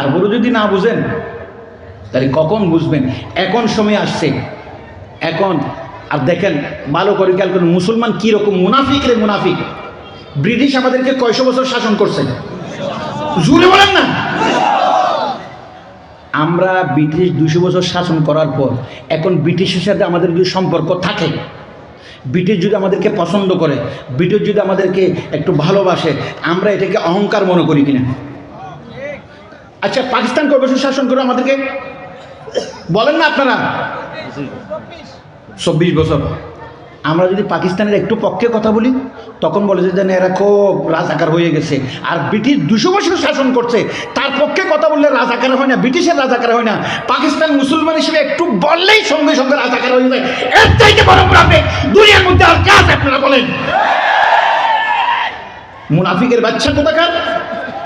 তারপরে যদি না বুঝেন, তাহলে কখন বুঝবেন? এখন সময় আসছে। এখন, আর দেখেন, ভালো করে খেয়াল করুন, মুসলমান কীরকম মুনাফিক রে মুনাফিক? ব্রিটিশ আমাদেরকে কয়শো বছর শাসন করছে? জুড়ে বলেন না। আমরা ব্রিটিশ দুশো বছর শাসন করার পর, এখন ব্রিটিশের সাথে আমাদের যদি সম্পর্ক থাকে, ব্রিটিশ যদি আমাদেরকে পছন্দ করে, ব্রিটিশ যদি আমাদেরকে একটু ভালোবাসে, আমরা এটাকে অহংকার মনে করি কিনা? আচ্ছা পাকিস্তান বছর শাসন করে আমাদেরকে? বলেন না আপনারা। চব্বিশ বছর। আমরা যদি পাকিস্তানের একটু পক্ষে কথা বলি তখন বলে যে যেন এরা খুব রাজাকার হয়ে গেছে। আর ব্রিটিশ দুশো বছর শাসন করছে তার পক্ষে কথা বললে রাজাকার হয় না ব্রিটিশের রাজাকার হয় না। পাকিস্তান মুসলমান হিসেবে একটু বললেই সঙ্গে সঙ্গে রাজাকার হয়ে যায়। এর চাইতে বড় দুনিয়ার মধ্যে আর কাজ আপনারা বলেন। মুনাফিকের বাচ্চা কোথাকার?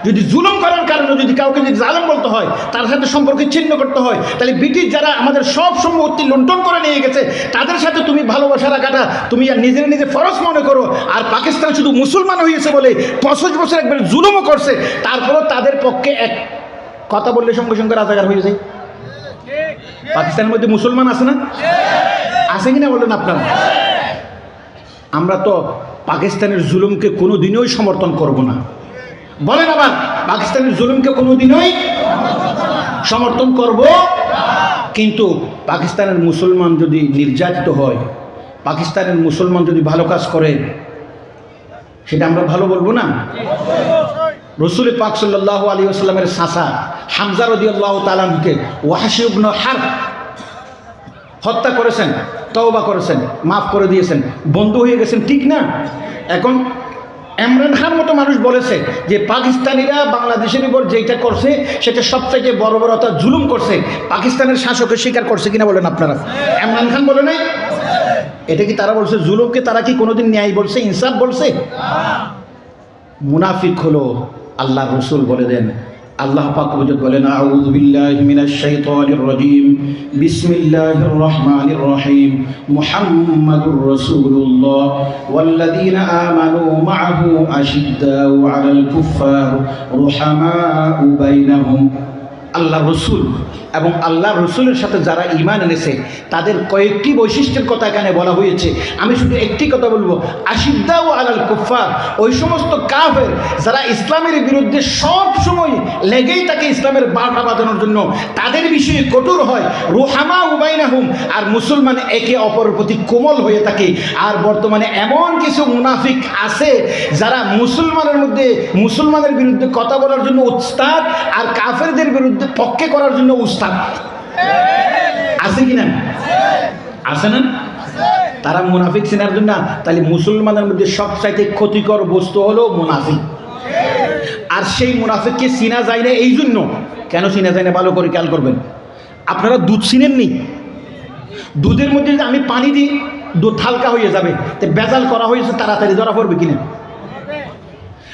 যদি জুলুম করার কারণে যদি কাউকে যদি জালেম বলতে হয়, তার সাথে সম্পর্কে ছিন্ন করতে হয়, তাহলে ব্রিটিশ যারা আমাদের সব সম্পত্তি লুণ্ঠন করে নিয়ে গেছে, তাদের সাথে তুমি ভালোবাসা রাখাটা তুমি আর নিজের নিজে ফরজ মনে করো। আর পাকিস্তান শুধু মুসলমান হয়েছে বলে পঁচিশ বছর একবার জুলুমও করছে, তারপরও তাদের পক্ষে এক কথা বললে সঙ্গে সঙ্গে রাজাকার হয়ে যায়। পাকিস্তানের মধ্যে মুসলমান আছে না? আছে কিনা বললেন আপনারা? আমরা তো পাকিস্তানের জুলুমকে কোনো দিনই সমর্থন করব না। বলেন আবার, পাকিস্তানের জুলুমকে কোনো দিনই সমর্থন করব, কিন্তু পাকিস্তানের মুসলমান যদি নির্যাতিত হয়, পাকিস্তানের মুসলমান যদি ভালো কাজ করে, সেটা আমরা ভালো বলব না? রসুল পাক সাল্লাহ আলী আসলামের সাসা হামজা রদি আল্লাহ তালামকে ওয়াহাসিবন হার হত্যা করেছেন, তওবা করেছেন, মাফ করে দিয়েছেন, বন্ধু হয়ে গেছেন, ঠিক না? এখন ইমরান খান মতো মানুষ বলেছে যে পাকিস্তানিরা বাংলাদেশের উপর যেইটা করছে, সেটা সবথেকে বড় বড় জুলুম করছে। পাকিস্তানের শাসকের স্বীকার করছে কিনা বলেন আপনারা? এমরান খান বলে নাই? এটা কি তারা বলছে, জুলুমকে তারা কি কোনোদিন ন্যায় বলছে, ইনসাফ বলছে? মুনাফিক হলো আল্লাহ রসুল বলে দেন। আল্লাহ পাক বুজুদ বলেন আউযু বিল্লাহি মিনাশ শাইতানির রাজীম বিসমিল্লাহির রহমানির রহিম মুহাম্মাদুর রাসূলুল্লাহ ওয়াল্লাযীনা আমানু মাআহু আশিদ্দাউ আলাল কুফফার রুহামাউ বাইনাহুম আল্লাহ রসুল এবং আল্লাহ রসুলের সাথে যারা ইমান এনেছে, তাদের কয়েকটি বৈশিষ্ট্যের কথা এখানে বলা হয়েছে। আমি শুধু একটি কথা বলব আশিদ্দা ও আলাল কুফার ওই সমস্ত কাফের যারা ইসলামের বিরুদ্ধে সব সময় লেগেই থাকে ইসলামের বারোটা বাজানোর জন্য, তাদের বিষয়ে কঠোর হয়। রুহামা উবাইনাহুম, আর মুসলমান একে অপরের প্রতি কোমল হয়ে থাকে। আর বর্তমানে এমন কিছু মুনাফিক আছে যারা মুসলমানের মধ্যে, মুসলমানের বিরুদ্ধে কথা বলার জন্য উস্তাদ আর কাফেরদের বিরুদ্ধে পক্ষে করার জন্য উস্তাদ। আছে কি না? আছে না? তারা মুনাফিক চেনার জন্য, তাহলে মুসলমানের মধ্যে সবচাইতে ক্ষতিকর বস্তু হলো মুনাফিক। আর সেই মুনাফিককে চিনা যায় না এই জন্য কেন চিনা যায় না? ভালো করে খেয়াল করবেন। আপনারা দুধ চিনেননি? দুধের মধ্যে যদি আমি পানি দিই, দুধ হালকা হয়ে যাবে। তো বেজাল করা হয়েছে, তাড়াতাড়ি ধরা পড়বে কিনা?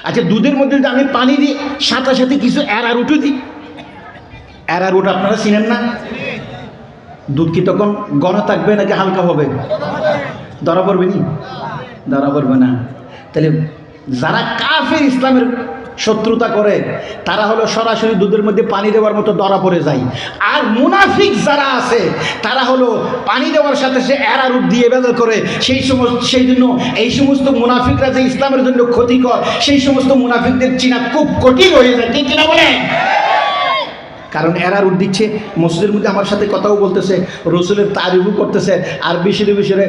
আচ্ছা দুধের মধ্যে যদি আমি পানি দিই, সাথে সাথে কিছু এরা রুটু দিই এরা রুট আপনারা চিনেন না? দুধ কি তখন ঘন থাকবে নাকি হালকা হবে? ধরা পড়বে নি? ধরা পড়বে না। তাহলে যারা কাফের ইসলামের শত্রুতা করে, তারা হলো সরাসরি দুধের মধ্যে পানি দেওয়ার মতো ধরা পড়ে যায়। আর মুনাফিক যারা আছে, তারা হলো পানি দেওয়ার সাথে সে এরা রূপ দিয়ে বেদল করে। সেই সমস্ত, সেই জন্য এই সমস্ত মুনাফিকরা যে ইসলামের জন্য ক্ষতিকর, সেই সমস্ত মুনাফিকদের চিনা খুব কঠিন হয়ে যায়। ঠিক কিনা বলে কারণ এরা রুট দিচ্ছে, মসজিদের মধ্যে আমার সাথে কথাও বলতেছে, রসুলের তারিফও করতেছে, আর বিশিরে বিশিরে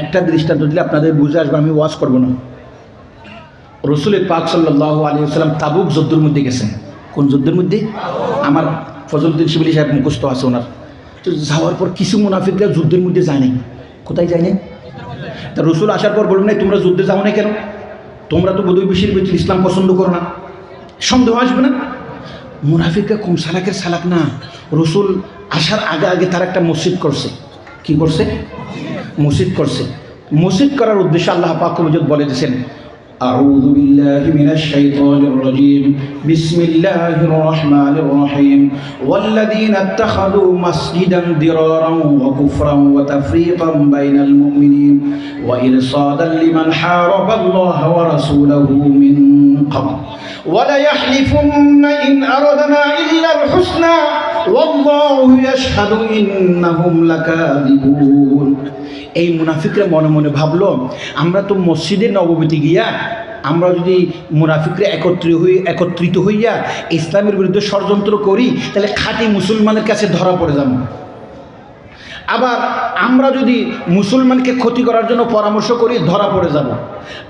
একটা দৃষ্টান্ত দিলে আপনাদের বুঝে আসবে, আমি ওয়াশ করব না। রসুলের পাক সাল্লাহ আলী সাল্লাম তাবুক যুদ্ধের মধ্যে গেছেন কোন যুদ্ধের মধ্যে? আমার ফজলুদ্দিন শিবিলি সাহেব মুখস্থ আছে ওনার। তো যাওয়ার পর কিছু মুনাফিকরা যুদ্ধের মধ্যে যায়নি কোথায় যায়নি তা রসুল আসার পর বলবেন নাই তোমরা যুদ্ধে যাও না কেন? তোমরা তো বোধহয় বেশির বেশি ইসলাম পছন্দ করো না। সন্দেহ আসবে না? মুনাফিকরা কম সালাকের সালাক না? রসুল আসার আগে আগে তার একটা মসজিদ করছে। কি করছে? মসজিদ করছে। মসজিদ করার উদ্দেশ্যে আল্লাহ পাক মজুদ বলে দিয়েছেন أعوذ بالله من الشيطان الرجيم. بسم الله الرحمن الرحيم. والذين اتخذوا مسجدا ضرارا وكفرا وتفريقا بين المؤمنين وإرصادا لمن حارب الله ورسوله من قبل. وليحلفن إن أردنا إلا الحسنى এই মুনাফিকরা মনে মনে ভাবলো, আমরা তো মসজিদে নবমীতে গিয়া, আমরা যদি মুনাফিকরা একত্রিত হই, একত্রিত হইয়া ইসলামের বিরুদ্ধে ষড়যন্ত্র করি, তাহলে খাঁটি মুসলমানের কাছে ধরা পড়ে যাব। আবার আমরা যদি মুসলমানকে ক্ষতি করার জন্য পরামর্শ করি, ধরা পড়ে যাব।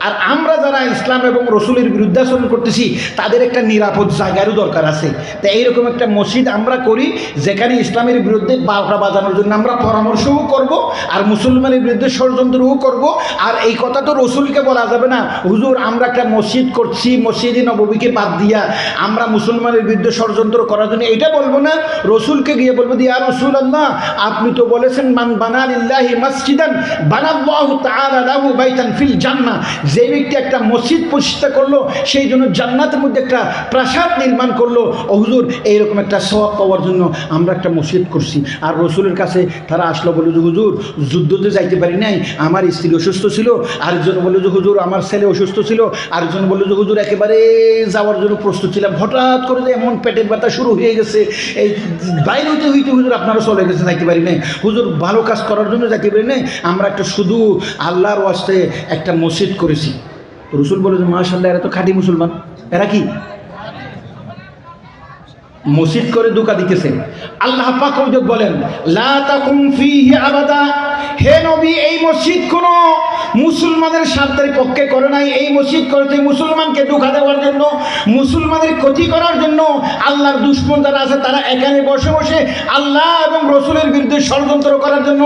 আর আমরা যারা ইসলাম এবং রসুলের বিরুদ্ধাচরণ করতেছি, তাদের একটা নিরাপদ জায়গারও দরকার আছে। তো এইরকম একটা মসজিদ আমরা করি, যেখানে ইসলামের বিরুদ্ধে বারোটা বাজানোর জন্য আমরা পরামর্শও করব, আর মুসলমানের বিরুদ্ধে ষড়যন্ত্রও করব। আর এই কথা তো রসুলকে বলা যাবে না, হুজুর, আমরা একটা মসজিদ করছি, মসজিদে নবীকে বাদ দিয়া আমরা মুসলমানের বিরুদ্ধে ষড়যন্ত্র করার জন্য। এটা বলব না, রসুলকে গিয়ে বলব দিয়ে আর রসুল আল্লাহ আপনি তো বলেছেন, মান বানালিল্লাহি মসজিদান, বানাল্লাহু তাআলা লাহু বাইতান ফিল জান্নাহ। যে ব্যক্তি একটা মসজিদ প্রতিষ্ঠা করল, সেই জন্য জান্নাতের মধ্যে একটা প্রাসাদ নির্মাণ করল। ও হুজুর, এইরকম একটা সওয়াব পাওয়ার জন্য আমরা একটা মসজিদ করছি। আর রসুলের কাছে তারা আসলো, বলল যে, হুজুর, যুদ্ধতে যাইতে পারি নাই। আমার স্ত্রী অসুস্থ ছিল। আরেকজন বলল যে, হুজুর, আমার ছেলে অসুস্থ ছিল। আরেকজন বলল যে, হুজুর, একেবারে যাওয়ার জন্য প্রস্তুত ছিলাম। হঠাৎ করে যে, এমন পেটের ব্যথা শুরু হয়ে গেছে। এই বাইরে হইতে হইতে, হুজুর, আপনারা চলে গেছে যাইতে পারি নাই। হুজুর ভালো কাজ করার জন্য যাকে পারি নাই, আমরা একটা শুধু আল্লাহর ওয়াস্তে একটা মসজিদ করেছি। রসুল বলে যে মাশাল্লাহ এরা তো খাঁটি মুসলমান। এরা কি? মসজিদ করে দোকা দিতেছে। আল্লাহ পাক বলেন, লা তাকুম ফিহি আবাদা। হে নবী, এই মসজিদ কোন মুসলমানের স্বার্থের পক্ষে করে নাই। এই মসজিদ করেছে মুসলমানকে ধোকা দেওয়ার জন্য, মুসলমানের ক্ষতি করার জন্য। আল্লাহর দুশ্মন যারা আছে, তারা এখানে বসে বসে আল্লাহ এবং রসুলের বিরুদ্ধে ষড়যন্ত্র করার জন্য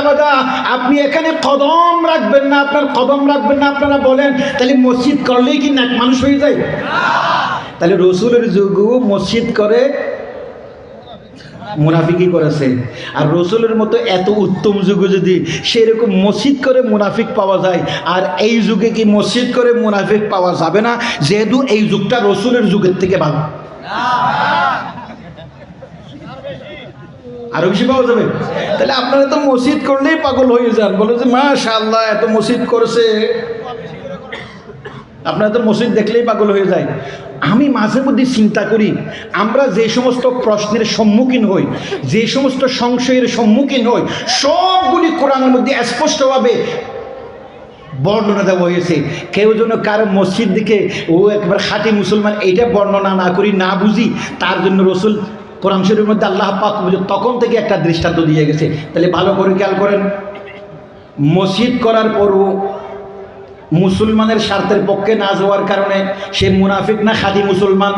আবাদা। আপনি এখানে কদম রাখবেন না, আপনার কদম রাখবেন না, আপনারা বলেন, তাহলে মসজিদ করলেই কি নাক মানুষ হয়ে যায়? তাহলে রসুলের যুগ মসজিদ করে মুনাফিকই করেছে। আর রসুলের মতো এত উত্তম যুগে যদি সেরকম মসজিদ করে মুনাফিক পাওয়া যায়, আর এই যুগে কি মসজিদ করে মুনাফিক পাওয়া যাবে না? যেহেতু এই যুগটা রসুলের যুগের থেকে ভালো। আরও বেশি পাওয়া যাবে? তাহলে আপনারা তো মসজিদ করলেই পাগল হয়ে যান। বলে যে, মাশাআল্লাহ, এত মসজিদ করেছে। আপনারা তো মসজিদ দেখলেই পাগল হয়ে যায়। আমি মাঝে মধ্যে চিন্তা করি, আমরা যে সমস্ত প্রশ্নের সম্মুখীন হই, যে সমস্ত সংশয়ের সম্মুখীন হই, সবগুলি কোরআনের মধ্যে স্পষ্টভাবে বর্ণনা দেওয়া হয়েছে। কেউ যেন কারও মসজিদ দিকে, ও একবার খাঁটি মুসলমান, এইটা বর্ণনা না করি, না বুঝি, তার জন্য রসুল কোরআন শরীফের মধ্যে আল্লাহ পাক তখন থেকে একটা দৃষ্টান্ত দিয়ে গেছে। তাহলে ভালো করে খেয়াল করেন, মসজিদ করার পরও মুসলমানের স্বার্থের পক্ষে না যাওয়ার কারণে সে মুনাফিক না খাদি মুসলমান।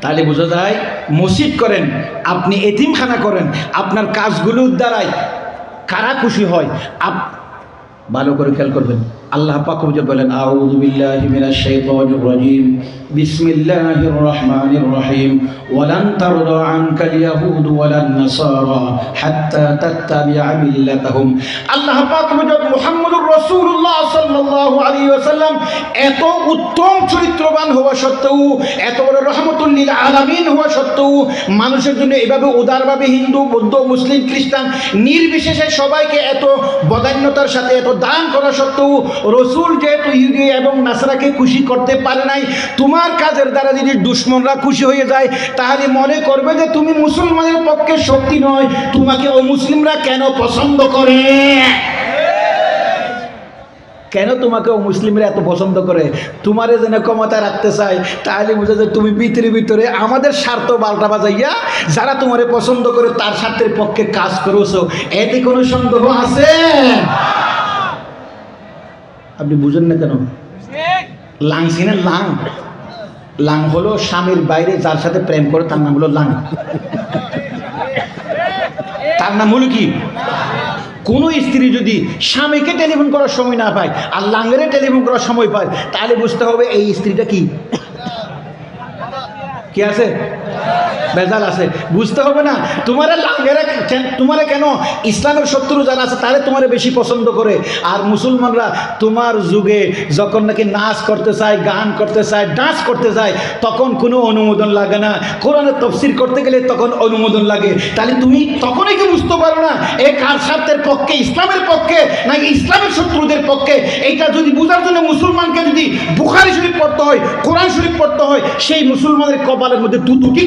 তাহলে বোঝা যায়, মসজিদ করেন, আপনি এতিমখানা করেন, আপনার কাজগুলোর দ্বারাই কারা খুশি হয়? আপ ভালো করে খেয়াল করবেন। আল্লাহ পাক হুজুর বলেন, আউযু বিল্লাহি মিনাশ শাইতানির রাজিম। বিসমিল্লাহির রাহমানির রহিম। ওয়ালান তারদা আনকাল ইয়াহুদ ওয়ালান নাসারা হাত্তা তাত্তাবি'a মিল্লাতাহুম। আল্লাহ পাক হুজুর মুহাম্মদুর রাসূলুল্লাহ সাল্লাল্লাহু আলাইহি ওয়াসাল্লাম এত উত্তম চরিত্রবান হওয়া সত্ত্বেও, এত বড় রহমতুল লিল আলামিন হওয়া সত্ত্বেও, মানুষের জন্য এভাবে উদারভাবে হিন্দু, বৌদ্ধ, মুসলিম, খ্রিস্টান নির্বিশেষে সবাইকে এত বদান্যতার সাথে, এত দান করা সত্ত্বেও রসুল যেহেতু ইহুদি এবং নাসরাকে খুশি করতে পারে নাই, তোমার কাজের দ্বারা যদি দুশ্মনরা খুশি হয়ে যায়, তাহলে মনে করবে যে তুমি মুসলমানের পক্ষে শক্তি নয়, তোমাকে ও মুসলিমরা কেন পছন্দ করে? কেন তোমাকে ও মুসলিমরা এত পছন্দ করে? তোমারে যেন ক্ষমতা রাখতে চায়, তাহলে বুঝে যে তুমি ভিতরে ভিতরে আমাদের স্বার্থ বাল্টা বাজাইয়া যারা তোমারে পছন্দ করে, তার স্বার্থের পক্ষে কাজ করেছ। এতে কোনো সন্দেহ আছে? আপনি বুঝেন না কেন? লাং সিনে লাং। লাং হলো স্বামীর বাইরে যার সাথে প্রেম করে তার নাম হলো লাং। তার নাম হলো কি? কোনো স্ত্রী যদি স্বামীকে টেলিফোন করার সময় না পায় আর লাঙ্গেরে টেলিফোন করার সময় পায় তাহলে বুঝতে হবে এই স্ত্রীটা কি? কি আছে? বেজাল আছে। বুঝতে হবে না, তোমার তোমার কেন ইসলামের শত্রু যারা আছে, তারা তোমার বেশি পছন্দ করে। আর মুসলমানরা তোমার যুগে যখন নাকি নাচ করতে চায়, গান করতে চায়, ডান্স করতে চায়, তখন কোনো অনুমোদন লাগে না। কোরআনের তফসির করতে গেলে তখন অনুমোদন লাগে। তাহলে তুমি তখনই কি বুঝতে পারো না, এ কার স্বার্থের পক্ষে, ইসলামের পক্ষে, নাকি ইসলামের শত্রুদের পক্ষে? এইটা যদি বোঝার জন্য মুসলমানকে যদি বুখারি শরীফ পড়তে হয়, কোরআন শরীফ পড়তে হয়, সেই মুসলমানের কপালের মধ্যে দুটো কি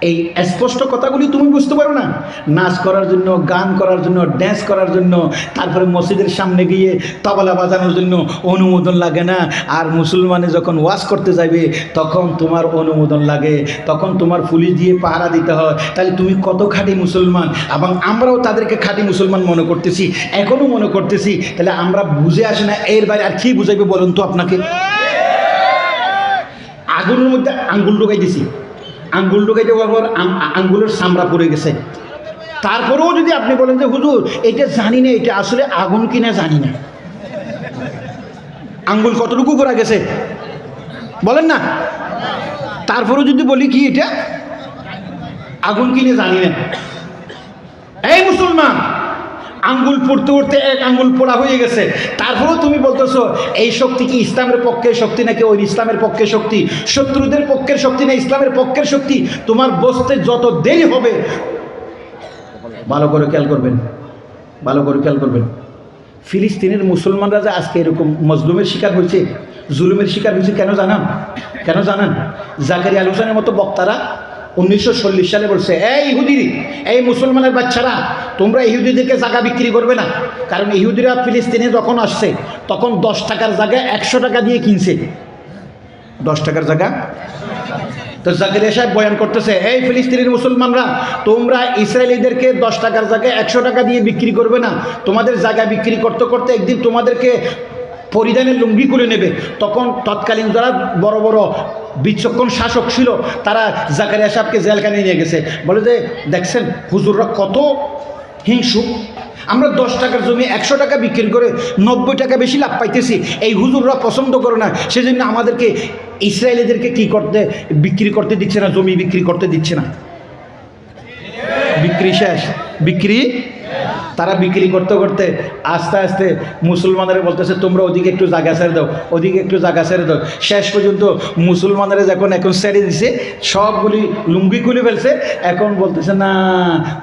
এই স্পষ্ট কথাগুলি তুমি বুঝতে পারো না? নাচ করার জন্য, গান করার জন্য ড্যান্স করার জন্য, তারপরে মসজিদের সামনে গিয়ে তবলা বাজানোর জন্য অনুমোদন লাগে না। আর মুসলমানে যখন ওয়াজ করতে যাবে তখন তোমার অনুমোদন লাগে। তখন তোমার পুলিশ দিয়ে পাহারা দিতে হয়। তাহলে তুমি কত খাঁটি মুসলমান? এবং আমরাও তাদেরকে খাঁটি মুসলমান মনে করতেছি এখনও মনে করতেছি। তাহলে আমরা বুঝে আসি না, এর বাইরে আর কি বুঝাইবে বলুন তো আপনাকে? আগুনের মধ্যে আঙ্গুল ঢুকাই দিছি। আঙ্গুল ঢুকাই দেওয়ার পর আঙ্গুলের চামড়া পড়ে গেছে। তারপরেও যদি আপনি বলেন যে, হুজুর, এটা জানি না, এটা আসলে আগুন কিনা জানি না। আঙ্গুল কতটুকু করা গেছে? বলেন না। তারপরেও যদি বলি কি এটা? আগুন কিনে জানি না। এই মুসলমান আঙ্গুল পড়তে পড়তে এক আঙ্গুল পোড়া হয়ে গেছে। তারপরেও তুমি বলতেছো, এই শক্তি কি ইসলামের পক্ষে শক্তি নাকি ওই ইসলামের পক্ষে শক্তি? শত্রুদের পক্ষের শক্তি না ইসলামের পক্ষের শক্তি? তোমার বসতে যত দেরি হবে, ভালো করে খেয়াল করবেন, ভালো করে খেয়াল করবেন। ফিলিস্তিনের মুসলমানরা যে আজকে এরকম মজলুমের শিকার হয়েছে, জুলুমের শিকার হয়েছে, কেন জানান? কেন জানান? জাকারি আল হোসেনের মতো বক্তারা উনিশশো চল্লিশ সালে বলছে, এই ইহুদি এই মুসলমানের বাচ্চারা, তোমরা ইহুদিদেরকে জায়গা বিক্রি করবে না। কারণ ইহুদিরা ফিলিস্তিনে যখন আসছে, তখন দশ টাকার জায়গায় একশো টাকা দিয়ে কিনছে। দশ টাকার জায়গা তো জাকিরিয়া সাহেব বয়ান করতেছে, এই ফিলিস্তিনের মুসলমানরা, তোমরা ইসরায়েলিদেরকে দশ টাকার জায়গায় একশো টাকা দিয়ে বিক্রি করবে না। তোমাদের জায়গা বিক্রি করতে করতে একদিন তোমাদেরকে পরিধানের লুঙ্গি করে নেবে। তখন তৎকালীন যারা বড় বড় বিচক্ষণ শাসক ছিল, তারা জাকারিয়া সাহেবকে জেলখানে নিয়ে গেছে। বলে যে, দেখছেন, হুজুররা কত হিংসু। আমরা দশ টাকার জমি একশো টাকা বিক্রি করে নব্বই টাকা বেশি লাভ পাইতেছি। এই হুজুররা পছন্দ করে না, সেজন্য আমাদেরকে, ইসরায়েলিদেরকে কি করতে, বিক্রি করতে দিচ্ছে না, জমি বিক্রি করতে দিচ্ছে না। বিক্রি শেষ। বিক্রি তারা বিক্রি করতে করতে আস্তে আস্তে মুসলমানরা বলতেছে, তোমরা ওদিকে একটু জায়গা ছেড়ে দাও, ওদিকে একটু জায়গা ছেড়ে দাও। শেষ পর্যন্ত মুসলমানরা যখন এখন ছেড়ে দিছে, সবগুলি লুঙ্গি খুলে ফেলছে, এখন বলতেছে, না,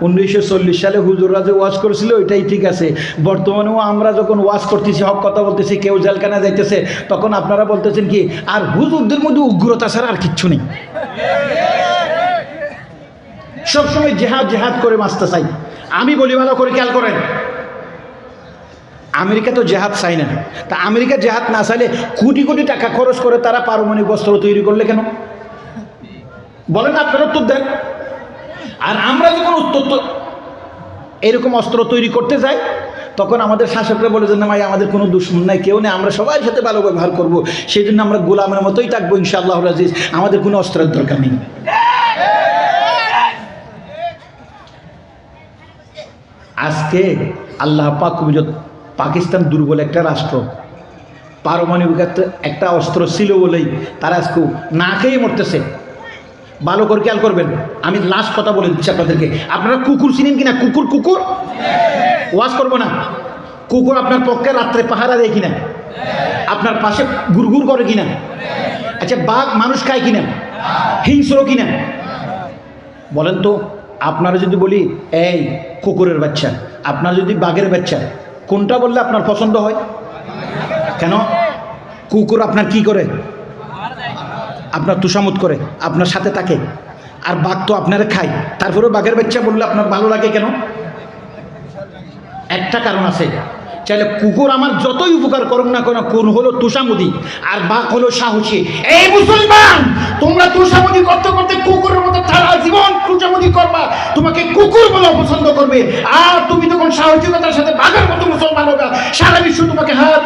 উনিশশো চল্লিশ সালে হুজুররা যে ওয়াজ করেছিল, ওইটাই ঠিক আছে। বর্তমানেও আমরা যখন ওয়াজ করতেছি, হক কথা বলতেছি, কেউ জেলখানা যাইতেছে, তখন আপনারা বলতেছেন কি, আর হুজুরদের মধ্যে উগ্রতা ছাড়া আর কিচ্ছু নেই। সবসময় জেহাদ জেহাদ করে মাসতে চাই। আমি বলি ভালো করে খেয়াল করেন। আমেরিকা তো জেহাদ চাই না। তা আমেরিকা জেহাদ না চাইলে কোটি কোটি টাকা খরচ করে তারা পারমাণবিক অস্ত্র তৈরি করলে কেন? বলেন আপনার উত্তর দেন। আর আমরা যখন উত্তর এরকম অস্ত্র তৈরি করতে যাই, তখন আমাদের শাসকরা বলে যে, না ভাই, আমাদের কোনো দুশ্মন নাই, কেউ নেই, আমরা সবার সাথে ভালো ব্যবহার করব। সেই জন্য আমরা গোলামের মতোই থাকব ইনশাআল্লাহ রাজিজ আমাদের কোনো অস্ত্রের দরকার নেই আজকে আল্লাহ পাক পাকিস্তান দুর্বল একটা রাষ্ট্র। পারমাণবিক একটা- অস্ত্র ছিল বলেই তারা আজকে না খেয়ে মরতেছে। ভালো করে খেয়াল করবেন, আমি লাস্ট কথা বলে দিচ্ছি আপনাদেরকে। আপনারা কুকুর চিনেন কিনা? কুকুর কুকুর? ওয়াজ করব না। কুকুর আপনার পক্ষে রাত্রে পাহারা দেয় কিনা? আপনার পাশে গুড়গুড় করে কিনা? আচ্ছা বাঘ মানুষ খায় কিনা? হিংস্র কিনা? বলেন তো আপনারা যদি বলি, এই কুকুরের বাচ্চা, আপনার যদি বাঘের বাচ্চা, কোনটা বললে আপনার পছন্দ হয়? কেন? কুকুর আপনার কি করে? আপনার তুষামত করে, আপনার সাথে থাকে। আর বাঘ তো আপনারা খায়। তারপরে বাঘের বাচ্চা বললে আপনার ভালো লাগে কেন? একটা কারণ আছে। চাইলে কুকুর আমার যতই উপকার করুক না কেন কোন হলো তুষামুদি, আর বাঘ হলো সাহসী। এই মুসলমান, তোমরা তুষামুদি করতে করতে কুকুরের মতো সারা জীবন তুষামুদি করবা। তোমাকে কুকুর বলে অপছন্দ করবে। আর তুমি তখন সাহসিকতার সাথে বাঘের মতো মুসলমান হবে, সারা বিশ্ব তোমাকে হাত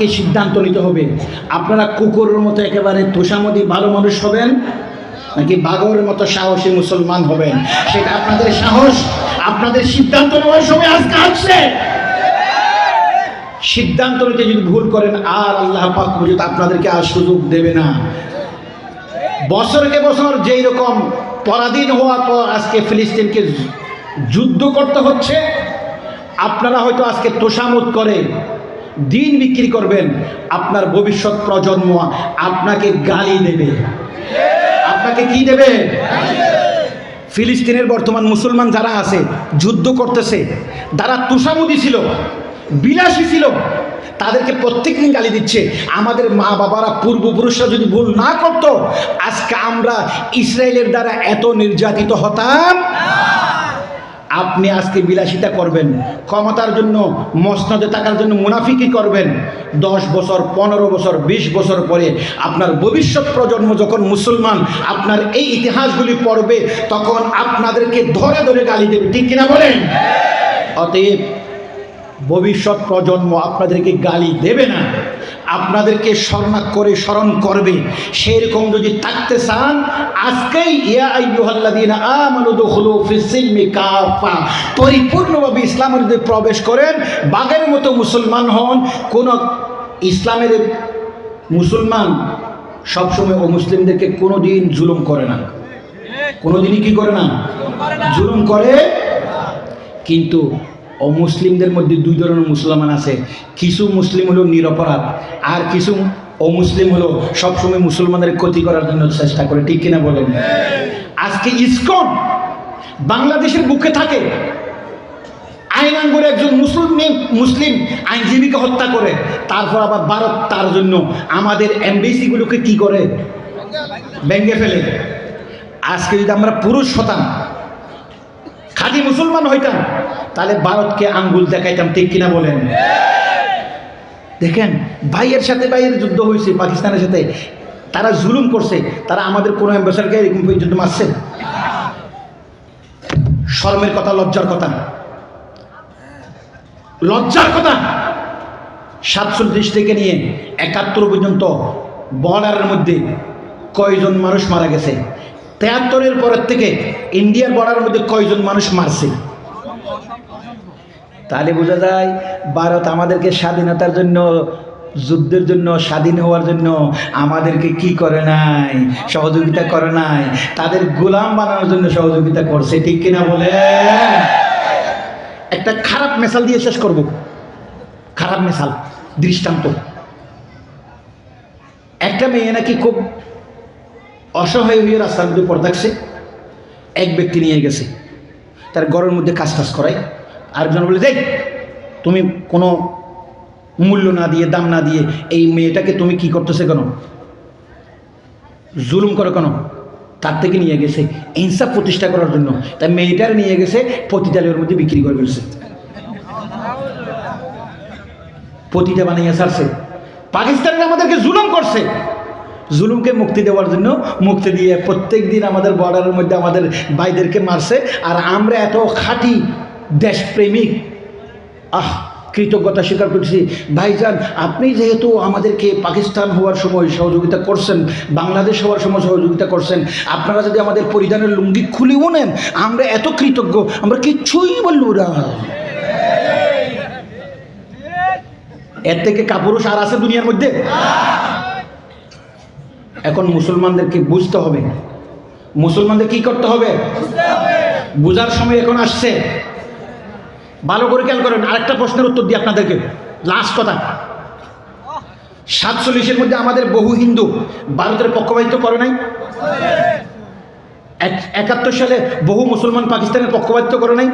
আপনাদেরকে সিদ্ধান্ত নিতে হবে। আপনারা কুকুরের মতো একেবারে তোষামদি ভালো মানুষ হবেন, নাকি বাঘরের মতো সাহসী মুসলমান হবেন? সেটা আপনাদের সাহস, আপনাদের সিদ্ধান্ত নেওয়ার সময় আজকে আসছে। সিদ্ধান্ত নিতে যদি ভুল করেন, আর আল্লাহ পাক পর্যন্ত আপনাদেরকে আর সুযোগ দেবে না। বছরকে বছর যেই রকম পরাধীন হওয়ার পর আজকে ফিলিস্তিনকে যুদ্ধ করতে হচ্ছে, আপনারা হয়তো আজকে তোষামত করে দিন বিক্রি করবেন, আপনার ভবিষ্যৎ প্রজন্ম আপনাকে গালি দেবে। আপনাকে কি দেবে? ফিলিস্তিনের বর্তমান মুসলমান যারা আছে, যুদ্ধ করতেছে, যারা তুষামুদি ছিল, বিলাসী ছিল, তাদেরকে প্রত্যেক দিন গালি দিচ্ছে। আমাদের মা বাবারা, পূর্বপুরুষরা যদি ভুল না করত, আজকে আমরা ইসরায়েলের দ্বারা এত নির্যাতিত হতাম। আপনি আজকে বিলাসিতা করবেন, ক্ষমতার জন্য, মসনদে থাকার জন্য মুনাফিকি করবেন। দশ বছর, পনেরো বছর, বিশ বছর পরে আপনার ভবিষ্যৎ প্রজন্ম যখন মুসলমান আপনার এই ইতিহাসগুলি পড়বে, তখন আপনাদেরকে ধরে ধরে গালি দেবে। ঠিক কিনা বলেন? অতএব ভবিষ্যৎ প্রজন্ম আপনাদেরকে গালি দেবে না। আপনাদেরকে স্মরণা করে স্মরণ করবে। সেরকম যদি থাকতে চান, আজকেই পরিপূর্ণভাবে ইসলামের মধ্যে প্রবেশ করেন, বাঘের মতো মুসলমান হন। কোন ইসলামের মুসলমান সবসময় ও মুসলিমদেরকে কোনো দিন জুলুম করে না। কোনো দিনই কি করে না? জুলুম করে, কিন্তু অমুসলিমদের মধ্যে দুই ধরনের মুসলমান আছে। কিছু মুসলিম হলো নিরপরাধ, আর কিছু অমুসলিম হলো সবসময় মুসলমানের ক্ষতি করার জন্য চেষ্টা করে। ঠিক কিনা বলেন? আজকে ইসকন বাংলাদেশের বুকে থাকে। আইনাঙ্গরে একজন মুসলিম মুসলিম আইনজীবীকে হত্যা করে। তারপর আবার ভারত তার জন্য আমাদের এমবিসিগুলোকে কি করে? ভেঙে ফেলে। আজকে যদি আমরা পুরুষ হতাম, খাঁটি মুসলমান হইতাম তাহলে ভারতকে আঙ্গুল দেখাইতাম, ঠিক কিনা বলেন? দেখেন, ভাইয়ের সাথে ভাইয়ের যুদ্ধ হয়েছে, পাকিস্তানের সাথে। তারা জুলুম করছে, তারা আমাদের কোনো অ্যাম্বাসাডারকে এরকম পর্যন্ত মারছে? শর্মের কথা, লজ্জার কথা। লজ্জার কথা! সাতচল্লিশ থেকে নিয়ে একাত্তর পর্যন্ত বর্ডারের মধ্যে কয়জন মানুষ মারা গেছে? তেহাত্তরের পরের থেকে ইন্ডিয়ার বর্ডারের মধ্যে কয়জন মানুষ মারছে? তাহলে বোঝা যায় ভারত আমাদেরকে স্বাধীনতার জন্য, যুদ্ধের জন্য, স্বাধীন হওয়ার জন্য আমাদেরকে কি করে নাই? সহযোগিতা করে নাই। তাদের গোলাম বানানোর জন্য সহযোগিতা করছে, ঠিক কিনা বলে? একটা খারাপ মেশাল দিয়ে শেষ করব। খারাপ মেশাল দৃষ্টান্ত। একটা মেয়ে নাকি খুব অসহায় হয়ে রাস্তার মধ্যে পড়দাকছে এক ব্যক্তি নিয়ে গেছে, তার ঘরের মধ্যে কাজ টাজ করায়। আরেকজন বলে দেখ তুমি কোনো মূল্য না দিয়ে, দাম না দিয়ে এই মেয়েটাকে তুমি কি করতেছে কেন? জুলুম করো কেন? তার থেকে নিয়ে গেছে ইনসাফ প্রতিষ্ঠা করার জন্য। তাই মেয়েটার নিয়ে গেছে পতিতালের মধ্যে বিক্রি করে ফেলছে। পতিতা বানিয়ে ছাড়ছে। পাকিস্তানের আমাদেরকে জুলুম করছে। জুলুমকে মুক্তি দেওয়ার জন্য মুক্তি দিয়ে প্রত্যেক দিন আমাদের বর্ডারের মধ্যে আমাদের ভাইদেরকে মারছে। আর আমরা এত খাঁটি দেশপ্রেমিক। আহ, কৃতজ্ঞতা স্বীকার করছি ভাইজান, আপনি যেহেতু আমাদেরকে পাকিস্তান হওয়ার সময় সহযোগিতা করছেন, বাংলাদেশ হওয়ার সময় সহযোগিতা করছেন, আপনারা যদি আমাদের পরিধানের লুঙ্গি খুলেও নেন, আমরা এত কৃতজ্ঞ, আমরা কিচ্ছুই বলব না। এর থেকে কাপুরুষ আর আছে দুনিয়ার মধ্যে। এখন মুসলমানদেরকে বুঝতে হবে। মুসলমানদের কি করতে হবে। বুঝার সময় এখন আসছে। ভালো করে খেয়াল করেন, আরেকটা প্রশ্নের উত্তর দিই আপনাদেরকে। লাস্ট কথা। সাতচল্লিশের মধ্যে আমাদের বহু হিন্দু ভারতের পক্ষবাহিত করে নাই। এক- একাত্তর সালে বহু মুসলমান পাকিস্তানের পক্ষবাহিত করে নাই।